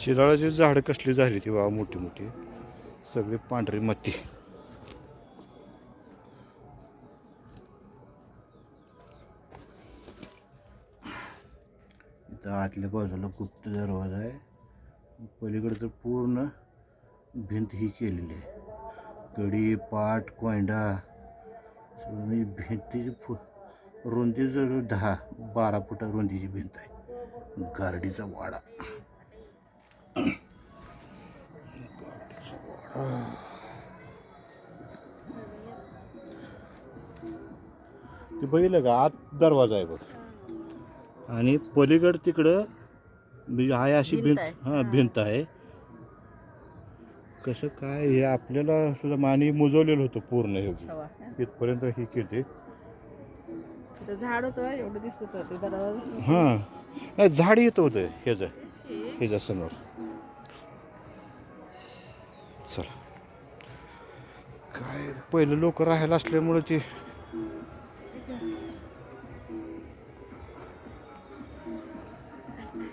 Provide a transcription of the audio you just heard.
चिराळाची झाडं कसली झाली ती बाबा मोठी मोठी. सगळी पांढरी माती. इथं आतल्या बाजूला गुप्त दरवाजा आहे. पलीकडे तर पूर्ण भिंत ही केलेली आहे. कडी पाट कोंडा सगळं भिंतीची फु रुंदी जवळ दहा बारा फुटा रुंदीची भिंत आहे. गारडीचा वाडा. ते बघितलं का? आत दरवाजा आहे बघ. आणि पलीकड तिकडं म्हणजे आहे अशी भिंत. हां भिंत आहे. कसं काय हे आपल्याला सुद्धा मानी मुजवलेलं होतं पूर्ण हे. हवा इथपर्यंत हे केले. तिथं झाड होतं एवढं दिसत हां. नाही झाड येत होतं ह्याचं ह्याच्या समोर. चला. काय पहिलं लोक राहायला असल्यामुळं ते